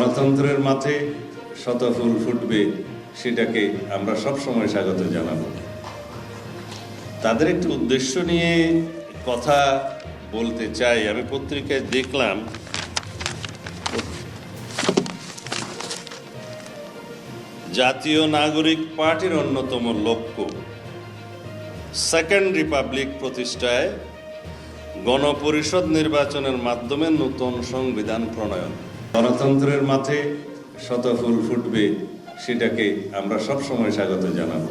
গণতন্ত্রের মাঠে শত ফুল ফুটবে সেটাকে আমরা সব সময় স্বাগত জানাব। তাদের একটি উদ্দেশ্য নিয়ে কথা বলতে চাই। আমি পত্রিকায় দেখলাম, জাতীয় নাগরিক পার্টির অন্যতম লক্ষ্য, সেকেন্ড রিপাবলিক প্রতিষ্ঠায় গণপরিষদ নির্বাচনের মাধ্যমে নতুন সংবিধান প্রণয়ন। গণতন্ত্রের মাঠে শত ফুল ফুটবে সেটাকে আমরা সব সময় স্বাগত জানাব।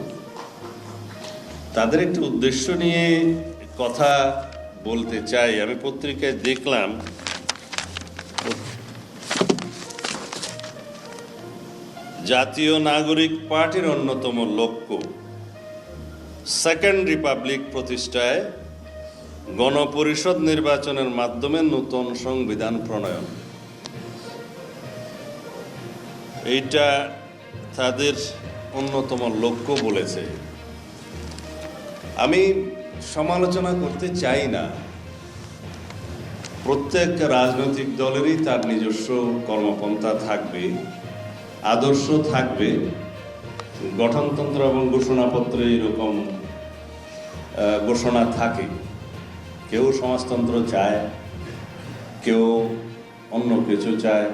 তাদের একটি উদ্দেশ্য নিয়ে কথা বলতে চাই। আমি পত্রিকায় দেখলাম, জাতীয় নাগরিক পার্টির অন্যতম লক্ষ্য, সেকেন্ড রিপাবলিক প্রতিষ্ঠায় গণপরিষদ নির্বাচনের মাধ্যমে নতুন সংবিধান প্রণয়ন। এইটা তাদের অন্যতম লক্ষ্য বলেছে। আমি সমালোচনা করতে চাই না। প্রত্যেক রাজনৈতিক দলেরই তার নিজস্ব কর্মপন্থা থাকবে, আদর্শ থাকবে, গঠনতন্ত্র এবং ঘোষণাপত্রে এরকম ঘোষণা থাকে। কেউ সমাজতন্ত্র চায়, কেউ অন্য কিছু চায়।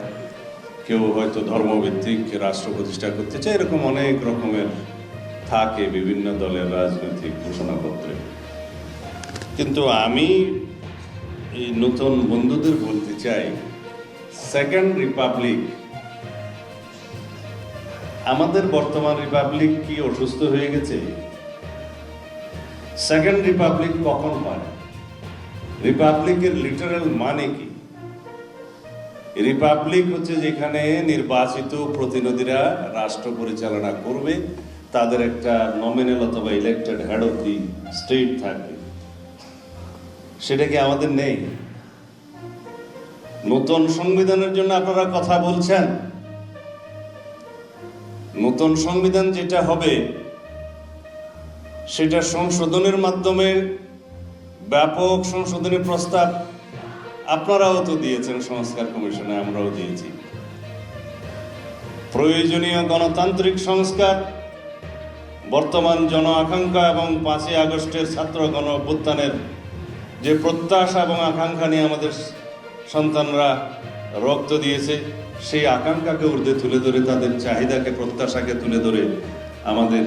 কেউ হয়তো ধর্মভিত্তিক রাষ্ট্র প্রতিষ্ঠা করতে চায়, এরকম অনেক রকমের থাকে বিভিন্ন দলের রাজনৈতিক ঘোষণাপত্রে। কিন্তু আমি এই নতুন বন্ধুদের বলতে চাই সেকেন্ড রিপাবলিক আমাদের বর্তমান রিপাবলিক কি অসুস্থ হয়ে গেছে? সেকেন্ড রিপাবলিক কখন হয়? রিপাবলিকের লিটারাল মানে কি? রিপাবলিক হচ্ছে যেখানে নির্বাচিত প্রতিনিধিরা রাষ্ট্র পরিচালনা করবে, তাদের একটা নমিনাল অথবা elected head of the state থাকবে। সেটা কি আমাদের নেই? নতুন সংবিধানের জন্য আপনারা কথা বলছেন। নতুন সংবিধান যেটা হবে, সেটা সংশোধনের মাধ্যমে ব্যাপক সংশোধনী প্রস্তাব আপনারাও তো দিয়েছেন সংস্কার কমিশনে, আমরাও দিয়েছি। প্রয়োজনীয় গণতান্ত্রিক সংস্কার, বর্তমান জন আকাঙ্ক্ষা এবং পাঁচই আগস্টের ছাত্র গণ অভ্যুত্থানের যে প্রত্যাশা এবং আকাঙ্ক্ষা নিয়ে আমাদের সন্তানরা রক্ত দিয়েছে, সেই আকাঙ্ক্ষাকে ঊর্ধ্বে তুলে ধরে, তাদের চাহিদাকে, প্রত্যাশাকে তুলে ধরে আমাদের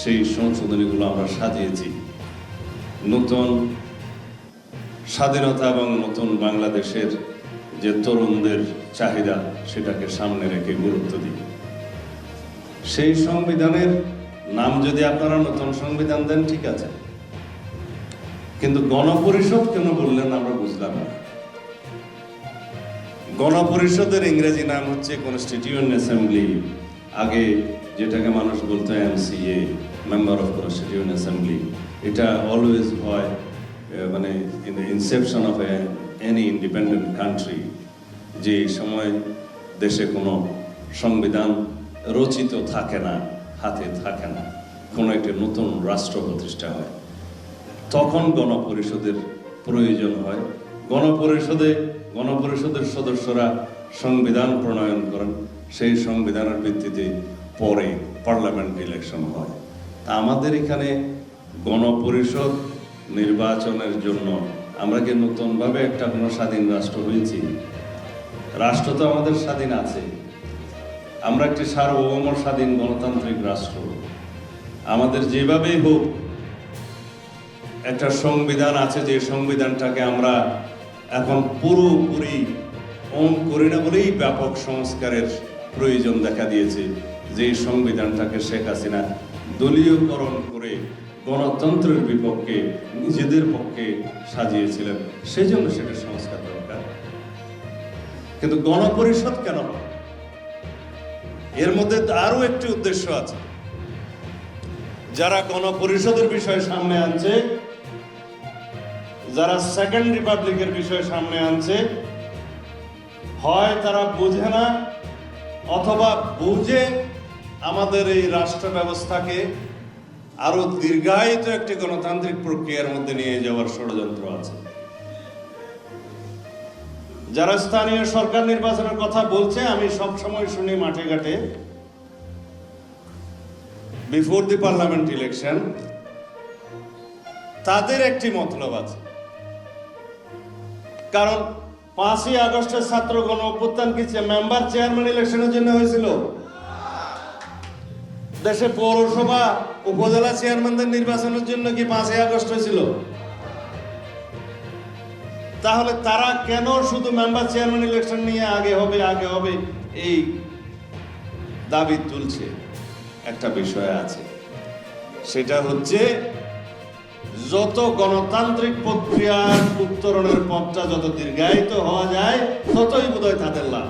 সেই সংশোধনীগুলো আমরা সাজিয়েছি। নতুন স্বাধীনতা এবং নতুন বাংলাদেশের যে তরুণদের চাহিদা, সেটাকে সামনে রেখে গুরুত্ব দিই। সেই সংবিধানের নাম যদি আপনারা নতুন সংবিধান দেন, ঠিক আছে। কিন্তু গণপরিষদ কেন বললেন আমরা বুঝলাম না। গণপরিষদের ইংরেজি নাম হচ্ছে কনস্টিটিউয়েন্ট অ্যাসেম্বলি, আগে যেটাকে মানুষ বলতো MCA member of constituent assembly. এটা অলওয়েজ হয় মানে in the inception of any independent country যে সময় দেশে কোনো সংবিধান রচিত থাকে না, হাতে থাকে না, কোনো একটি নতুন রাষ্ট্র প্রতিষ্ঠা হয়, তখন গণপরিষদের প্রয়োজন হয়। গণপরিষদে, গণপরিষদের সদস্যরা সংবিধান প্রণয়ন করেন, সেই সংবিধানের ভিত্তিতে পরে পার্লামেন্ট ইলেকশন হয়। তা আমাদের এখানে গণপরিষদ নির্বাচনের জন্য। আমরা কি নতুনভাবে একটা কোনো স্বাধীন রাষ্ট্র হয়েছি? রাষ্ট্র তো আমাদের স্বাধীন আছে। আমরা একটি সার্বভৌম স্বাধীন গণতান্ত্রিক রাষ্ট্র। আমাদের যেভাবেই হোক, একটা সংবিধান আছে যে সংবিধানটাকে আমরা এখন পুরোপুরি অন করি না বলেই ব্যাপক সংস্কারের প্রয়োজন দেখা দিয়েছে যে সংবিধানটাকে শেখ হাসিনা দলীয়করণ করে গণতন্ত্রের বিপক্ষে, নিজেদের পক্ষে সাজিয়েছিলেন। সেই জন্য সেটা সংস্কার দরকার। কিন্তু গণপরিষদ কেন এর মধ্যে আরও একটি উদ্দেশ্য আছে। যারা গণপরিষদের বিষয় সামনে আনছে, যারা সেকেন্ড রিপাবলিকের বিষয় সামনে আনছে, হয় তারা বুঝে না, অথবা বুঝে আমাদের এই রাষ্ট্র ব্যবস্থাকে আরও দীর্ঘায়িত একটি গণতান্ত্রিক প্রক্রিয়ার মধ্যে নিয়ে যাওয়ার ষড়যন্ত্র আছে। যারা স্থানীয় সরকার নির্বাচনের কথা বলছে, আমি সব সময় শুনি মাঠে ঘাটে বিফোর দি পার্লামেন্ট ইলেকশন তাদের একটি মতলব আছে। কারণ পাঁচই আগস্টের ছাত্র গণ অভ্যুত্থান কি মেম্বার চেয়ারম্যান ইলেকশনের জন্য হয়েছিল? দেশে পৌরসভা, উপজেলা চেয়ারম্যানদের নির্বাচনের জন্য কি পাঁচই আগস্ট হয়েছিল? তাহলে তারা কেন শুধু মেম্বার চেয়ারম্যান ইলেকশন নিয়ে আগে হবে আগে হবে এই দাবি তুলছে? একটা বিষয় আছে। সেটা হচ্ছে যত গণতান্ত্রিক প্রক্রিয়ার উত্তরণের পথটা যত দীর্ঘায়িত হওয়া যায়, ততই বোধহয় তাদের লাভ।